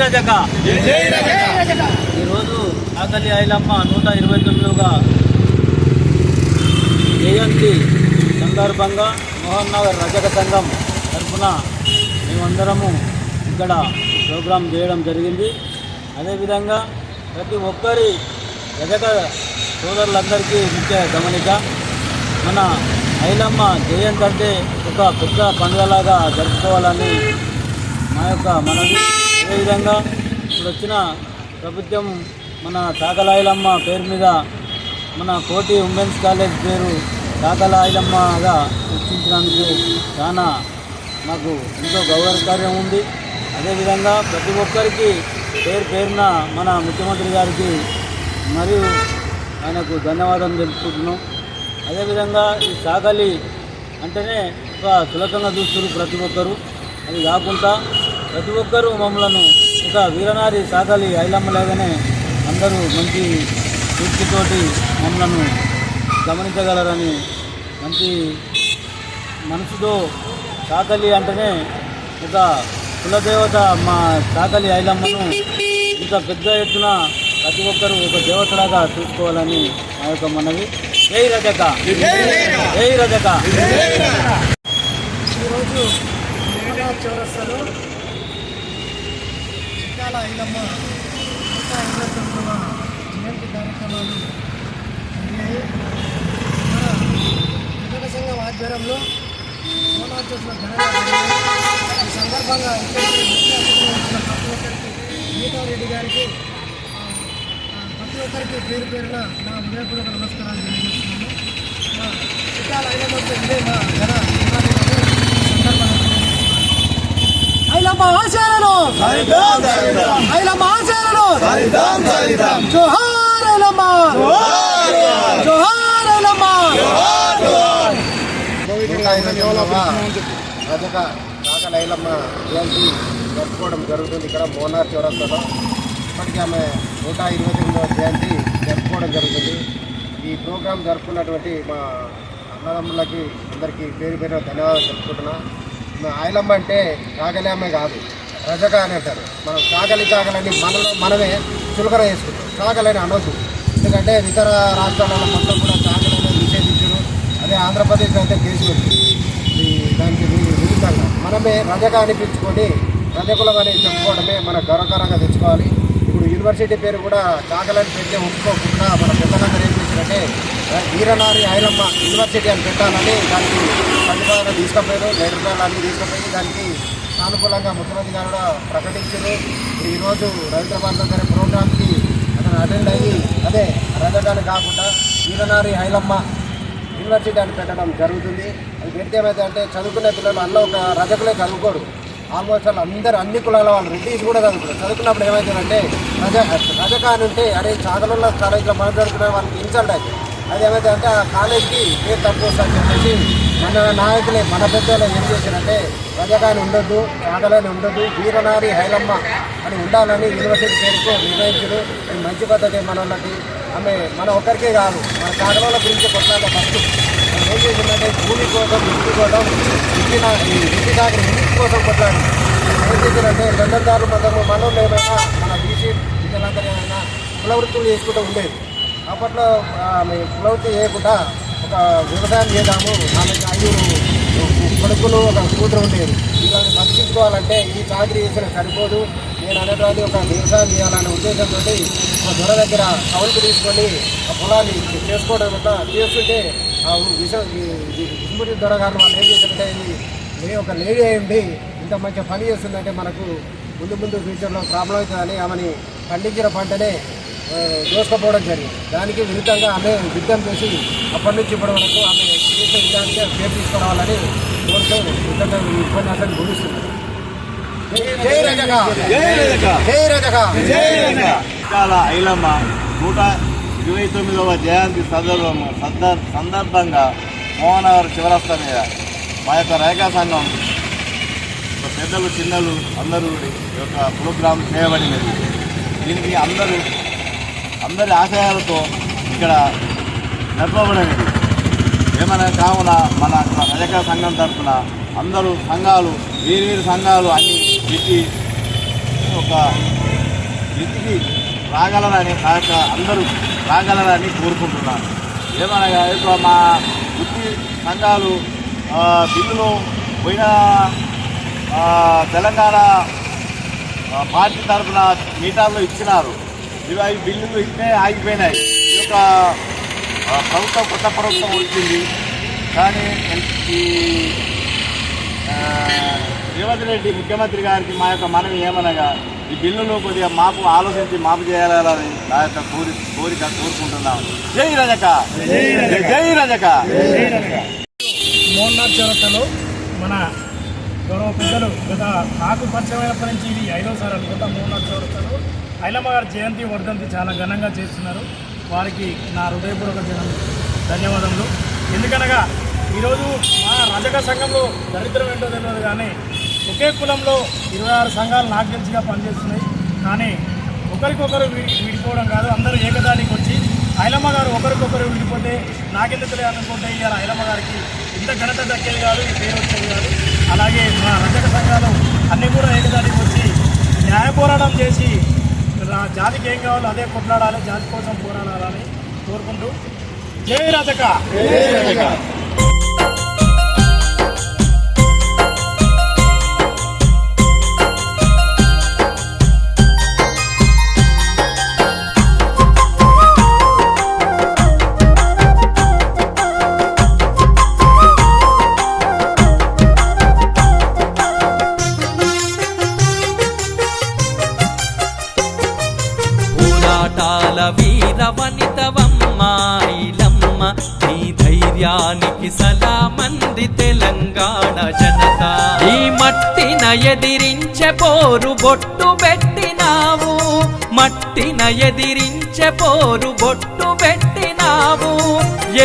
రజక ఈరోజు ఆకలి ఐలమ్మ నూట ఇరవై తొమ్మిదిగా. జయంతి సందర్భంగా మోహన్ నగర్ రజక సంఘం తరఫున మేమందరము ఇక్కడ ప్రోగ్రాం చేయడం జరిగింది. అదేవిధంగా ప్రతి ఒక్కరి రజక సోదరులందరికీ ముఖ్య గమనిక మన ఐలమ్మ జయంతి అంటే ఒక పెద్ద పండుగలాగా జరుపుకోవాలని మా యొక్క మనవి. అదేవిధంగా ఇప్పుడు వచ్చిన ప్రభుత్వం మన తాకలాయిలమ్మ పేరు మీద మన కోటి ఉమెన్స్ కాలేజ్ పేరు తాకలాయిలమ్మగా గుర్తించినందుకు చాలా మాకు ఎంతో గౌరవకార్యం ఉంది. అదేవిధంగా ప్రతి ఒక్కరికి పేరు పేరున మన ముఖ్యమంత్రి గారికి మరియు ఆయనకు ధన్యవాదాలు తెలుపుకుంటున్నాం. అదేవిధంగా ఈ సాగలి అంటేనే ఒక సులభంగా చూస్తున్నారు ప్రతి ఒక్కరు. అది కాకుండా ప్రతి ఒక్కరూ మమ్మలను ఒక వీరనారి సాగలి ఐలమ్మలాగానే అందరూ మంచి కీర్తితోటి మమ్మలను గమనించగలరని మంచి మనసుతో సాకలి అంటేనే ఒక కులదేవత మా సాకలి ఐలమ్మను ఇంత పెద్ద ఎత్తున ప్రతి ఒక్కరూ ఒక దేవతలాగా చూసుకోవాలని మా యొక్క మనవి. జై రజక జై రజక ఈరోజు చౌరస్తాలో చిట్టాల ఐలమ్మ నూట ఇరవై జయంతి కార్యక్రమాలు జరిగాయి. మన విభజన సంఘం ఆధ్వర్యంలో మోనార్ ఈ సందర్భంగా ఇక్కడికి ముఖ్య ప్రతి ఒక్కరికి గీతారెడ్డి గారికి ప్రతి ఒక్కరికి పేరు పేరున నా హృదయపూర్వక నమస్కారాలు తెలియజేస్తున్నాను. మా చిట్టాల ఐలమ్మకు ఇదే మా ఘన నివాళులను ఈ సందర్భంగా ఐలమ్మ ఆశయాలను ఐలమ్మ ఆశయాలను జోహార్ ఐలమ్మ జోహార్ జయంతి జరుపుకోవడం జరుగుతుంది ఇక్కడ మోనార్ చౌరస్తాలో ఇప్పటికీ ఆమె నూట ఇరవై తొమ్మిదవ జయంతి జరుపుకోవడం జరుగుతుంది ఈ ప్రోగ్రాం జరుపుకున్నటువంటి మా అన్నదమ్ములకి అందరికీ పేరు పేరు ధన్యవాదాలు చెప్పుకుంటున్నా మా ఆయలమ్మ అంటే కాకలమ్మే కాదు రజక అని అంటారు. మనం కాకలి కాకలని మనలో మనమే చులకన చేసుకుంటాం. కాకలని అనొద్దు. ఎందుకంటే ఇతర రాష్ట్రాలలో మొత్తం కూడా కాకలని నిషేధించారు. అదే ఆంధ్రప్రదేశ్ అయితే కేసు ఈ దానికి వి- విరుద్ధంగా. మనమే రజగా అనిపించుకొని రజకులం అని చెప్పుకోవడమే మన గౌరవకరంగా తెచ్చుకోవాలి. యూనివర్సిటీ పేరు కూడా కాకలని పెట్టి ఒప్పుకోకుండా మన పెద్దలందరూ ఏం చేశారంటే వీరనారి ఐలమ్మ యూనివర్సిటీ అని పెట్టాలని దానికి ప్రతిపాదన తీసుకుపోయారు లెటర్ అన్నీ తీసుకుపోయి దానికి సానుకూలంగా ముఖ్యమంత్రి గారు కూడా ప్రకటించారు. ఇప్పుడు ఈరోజు రవీంద్ర భారత ప్రోగ్రామ్కి అతను అటెండ్ అయ్యి అదే రజగాని కాకుండా వీరనారి ఐలమ్మ యూనివర్సిటీ అని పెట్టడం జరుగుతుంది. అది పెడితే ఏమైతే అంటే చదువుకునే పిల్లలు అందులో ఒక రజకులే చదువుకోరు. ఆల్మోస్ట్ వాళ్ళు అందరు అన్ని కులాల వాళ్ళు రెడ్డిస్ కూడా చదువుకున్నారు. చదువుకున్నప్పుడు ఏమవుతుందంటే రజ రజక అని ఉంటే అరే చాగలలో కాలేజీలో మనం చదువుకున్న వాళ్ళకి ఇన్సల్ట్ అవుతుంది అది ఏమైతే అంటే ఆ కాలేజీకి పేరు తక్కువ వస్తుందని చెప్పేసి మన నాయకులే మన పెద్దలు ఏం చేశారంటే రజకాని ఉండొద్దు చాదలని ఉండొద్దు వీరనారి హైలమ్మ అని ఉండాలని యూనివర్సిటీ పేరుకు నిర్ణయించడు మంచి పద్ధతి మన వాళ్ళకి ఆమె మన ఒక్కరికే కాదు మన చాగల గురించి కొట్లాడే ఫస్ట్. మనం ఏం చేసిందంటే భూమి కోసం ఇంటి కోసం ఇంటి నా ఈ ఇంటి దాకా ఇంటి కోసం కొట్లాడి. ఏం చేసిందంటే పెద్దదారులు మొత్తము మనోళ్ళు ఏమైనా మన బీసీ ఇతరులందరూ ఏమైనా కులవృత్తులు చేసుకుంటూ ఉండేది. అప్పట్లో ఆమె కులవృత్తి చేయకుండా ఒక వ్యవసాయం చేద్దాము ఆమెకి ఐదు కొడుకులు ఒక కూతురు ఉండేది. వీళ్ళని బతికించుకోవాలంటే ఈ చాకరీ చేసిన సరిపోదు. నేను అనేటువంటి ఒక వ్యవసాయం చేయాలనే ఉద్దేశంతో ఆ దొర దగ్గర కౌలుకు తీసుకొని ఆ పొలాన్ని చేసుకోవడం వల్ల చేస్తుంటే ఆ విష విస్మృతి దొర గారు వాళ్ళు ఏం చేశారంటే నేను ఒక లేడీ అయింది ఇంత మంచి పని చేస్తుందంటే మనకు ముందు ముందు ఫ్యూచర్లో ప్రాబ్లం అవుతుందని ఆమెని పండించిన పంటనే దోసుకపోవడం జరిగింది. దానికి విరుద్ధంగా ఆమె యుద్ధం చేసి అప్పటి నుంచి ఇప్పటి వరకు ఆమె చేసే విధానికి పేరు తీసుకురావాలని కోరుతూ ఇంత ఈ ఉపన్యాసాన్ని ముగిస్తున్నారు చాలా ఐలమ్మ. నూట ఇరవై తొమ్మిదవ జయంతి సందర్భం సందర్ సందర్భంగా మోహనగర్ చివరస్తా మీద మా యొక్క రేఖా సంఘం పెద్దలు చిన్నలు అందరూ ఈ యొక్క ప్రోగ్రాం చేయబడినది. దీనికి అందరూ అందరి ఆశయాలతో ఇక్కడ జరపబడినది. ఏమైనా కావున మన రజక సంఘం తరఫున అందరూ సంఘాలు వేరు వేరు సంఘాలు అన్ని పెట్టి ఒక ఇంటికి రాగలరని అందరూ రాగలరని కోరుకుంటున్నాను ఏమనగా ఇప్పుడు మా వృత్తి సంఘాలు ఆ, బిల్లును పోయిన తెలంగాణ పార్టీ తరఫున మీటర్లు ఇచ్చినారు. ఇవి అవి బిల్లులు ఇట్టే ఆగిపోయినాయి. ఈ యొక్క ప్రభుత్వం కొత్త ప్రభుత్వం వచ్చింది. కానీ ఈ రేవంత్ రెడ్డి ముఖ్యమంత్రి గారికి మా యొక్క మనవి ఏమనగా ఈ బిల్లును కొద్దిగా మాకు ఆలోచించి మాపు చేయాలని నా యొక్క కోరి కోరిక కోరుకుంటున్నాం. జై రజక! జై రజక! మోహన్నాథ్ చౌరస్తలో మన గౌరవ పెద్దలు గత నాకు పరిచయమైనప్పటి నుంచి ఇది ఐదోసారి అనుకుంటా మోహన్నాథ్ చౌరస్తలో ఐలమ్మ గారి జయంతి వర్ధంతి చాలా ఘనంగా చేస్తున్నారు. వారికి నా హృదయపూర్వక జనం ధన్యవాదములు. ఎందుకనగా ఈరోజు మా రజక సంఘంలో దరిద్రం ఏంటో తెలియదు కానీ ఒకే కులంలో ఇరవై ఆరు సంఘాలు నాకు తెలిసిగా పనిచేస్తున్నాయి. కానీ ఒకరికొకరు విడి విడిపోవడం కాదు. అందరూ ఏకదానికి వచ్చి ఐలమ్మ గారు ఒకరికొకరు విడిపోతే నాకెందుకులే అనుకుంటే ఇవాళ ఐలమ్మ గారికి ఇంత ఘనత దక్కేది కాదు ఈ పేరు వచ్చేది కాదు. అలాగే మా రజక సంఘాలు అన్నీ కూడా ఏకదానికి వచ్చి న్యాయ పోరాటం చేసి జాతికి ఏం కావాలో అదే కొట్లాడాలి జాతి కోసం పోరాడాలని కోరుకుంటూ. జై రజక! ఎదిరించెపోరు బొట్టు పెట్టినావు. మట్టిన ఎదిరించెపోరు బొట్టు పెట్టినావు.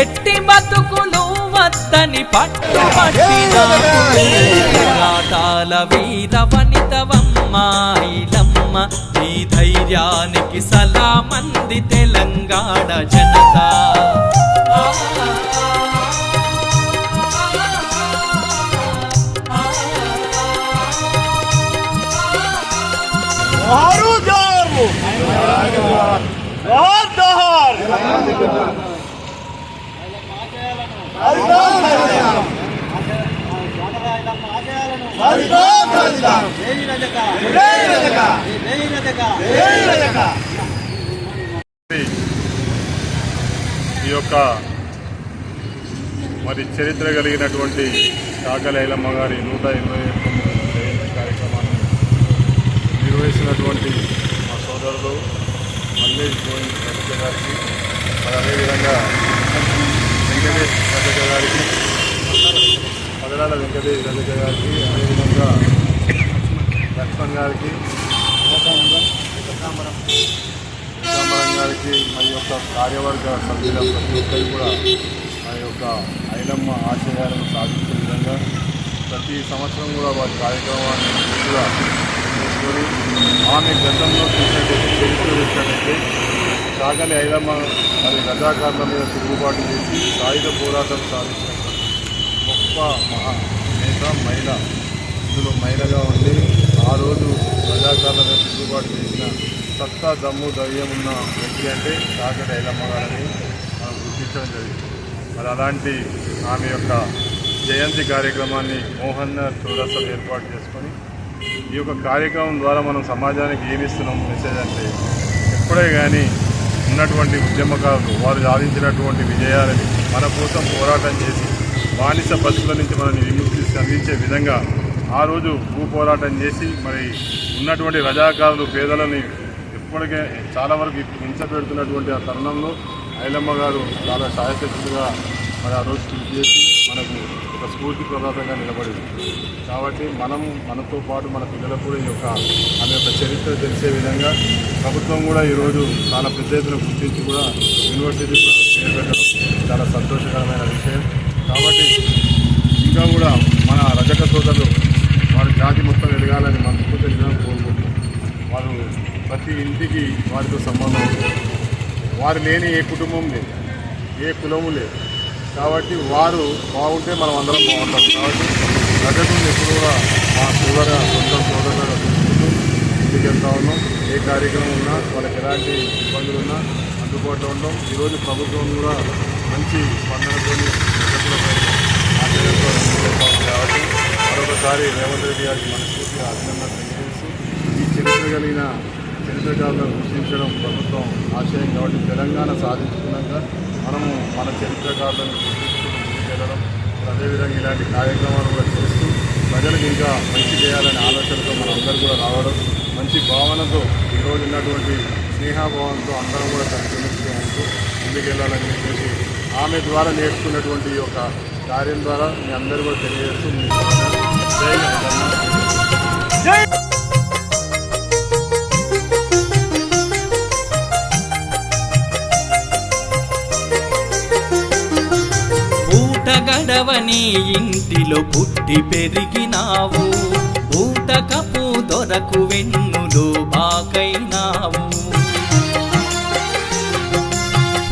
ఎట్టి బతుకులు వద్దని పట్టు పట్టినాటాల వీర వనితవమ్మాయిలమ్మ నీ ధైర్యానికి సలామంది తెలంగాణ జనతా. ఈ యొక్క మరి చరిత్ర కలిగినటువంటి కాకలైలమ్మ గారి నూట ఇరవై తొమ్మిది జయంతి కార్యక్రమాన్ని నిర్వహిస్తున్నటువంటి మా సోదరులు విలేజ్ గోవింద్ రజక గారికి మరి అదేవిధంగా వెంకటేష్ రజక గారికి పదరాల వెంకటేష్ రజక గారికి అదేవిధంగా లక్ష్మణ్ గారికి విశాంబరం గారికి మరి యొక్క కార్యవర్గ సభ్యుల ప్రతి ఒక్కరు కూడా మన యొక్క ఐలమ్మ ఆశయాలను సాధించే విధంగా ప్రతి సంవత్సరం కూడా వారి కార్యక్రమాన్ని పూర్తిగా తీసుకొని ఆమె గతంలో చూసినట్టయితే చరిత్ర చూసినట్టయితే సాగలి ఐలమ్మ మరి రజాకారుల మీద తిరుగుబాటు చేసి సాయుధ పోరాటం సాధించిన గొప్ప మహా నేత మహిళ. ఇందులో మహిళగా ఉండి ఆ రోజు రజాకారుల మీద తిరుగుబాటు చేసిన సత్తా దమ్ము ధైర్యం ఉన్న వ్యక్తి అంటే కాకటి ఐదమ్మ గారని మనం గుర్తించడం జరిగింది. మరి అలాంటి ఆమె యొక్క జయంతి కార్యక్రమాన్ని మోహన్ చూడసం ఏర్పాటు చేసుకొని ఈ యొక్క కార్యక్రమం ద్వారా మనం సమాజానికి ఏమిస్తున్నాం మెసేజ్ అంటే ఎప్పుడే కానీ ఉన్నటువంటి ఉద్యమకారులు వారు సాధించినటువంటి విజయాలని మన కోసం పోరాటం చేసి బానిస బతుకుల నుంచి మనల్ని విముక్తి అందించే విధంగా ఆ రోజు భూ పోరాటం చేసి మరి ఉన్నటువంటి రజాకారులు పేదలని ఇప్పటికే చాలా వరకు హింస పెడుతున్నటువంటి ఆ తరుణంలో ఐలమ్మ గారు చాలా సాయశక్తులుగా మరి ఆ రోజు కృషి చేసి మనకు ఒక స్ఫూర్తి ప్రదాతంగా నిలబడింది. కాబట్టి మనం మనతో పాటు మన పిల్లలకు కూడా ఈ యొక్క మన యొక్క చరిత్ర తెలిసే విధంగా ప్రభుత్వం కూడా ఈరోజు చాలా పెద్ద ఎత్తున గుర్తించి కూడా యూనివర్సిటీ కూడా పేరు పెట్టడం చాలా సంతోషకరమైన విషయం. కాబట్టి ఇంకా కూడా మన రజక సోదరులు వారి జాతి మొత్తం ఎదగాలని మనస్ఫూర్తిగా కోరుకుంటున్నాం. వారు ప్రతి ఇంటికి వారితో సంబంధం వారు లేని ఏ కుటుంబం లేదు ఏ కులము లేదు. కాబట్టి వారు బాగుంటే మనం అందరం బాగుంటాం. కాబట్టి ప్రజలను ఎప్పుడు కూడా మా సోదర సొంత సోదరుగా చూసుకుంటూ ముందుకెళ్తా ఉన్నాం. ఏ కార్యక్రమం ఉన్నా వాళ్ళకి ఎలాంటి ఇబ్బందులు ఉన్నా అందుబాటులో ఉండడం ఈరోజు ప్రభుత్వం కూడా మంచి స్పందనతోని కాబట్టి మరొకసారి రేవంత్ రెడ్డి గారికి మనస్ఫూర్తిగా అభినందన తెలియజేస్తూ ఈ చరిత్ర కలిగిన చరిత్రకారులను గుర్తించడం ప్రభుత్వం ఆశయం కాబట్టి తెలంగాణ సాధించుకున్నాక మనము మన చరిత్రకారులను గుర్తించుకుంటూ ముందుకెళ్ళడం అదేవిధంగా ఇలాంటి కార్యక్రమాలు కూడా చేస్తూ ప్రజలకు ఇంకా మంచి చేయాలనే ఆలోచనతో మనందరూ కూడా రావడం మంచి భావనతో ఈరోజు ఉన్నటువంటి స్నేహాభావంతో అందరం కూడా కలిసి ఉంటూ ముందుకెళ్ళాలని చెప్పేసి ఆమె ద్వారా నేర్చుకున్నటువంటి ఈ యొక్క కార్యం ద్వారా మీ అందరూ కూడా తెలియజేస్తూ మీ జై ఇంటిలో పుట్టి పెరిగినావు. ఊటకపు దొరకు వెన్నులో బాకైనావు.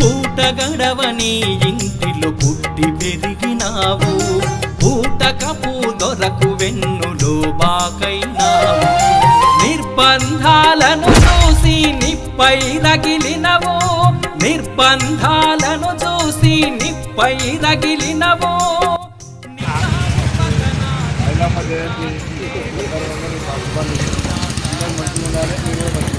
పూట గడవని ఇంటిలో పుట్టి పెరిగినావు. పూటకపు దొరకు వెన్నులో బాకైనావు. నిర్బంధాలను చూసి నిప్పై రగిలినవో. నిర్బంధాలను చూసి నిప్పై రగిలినవో. మంచిగా ఉండాలి మీరు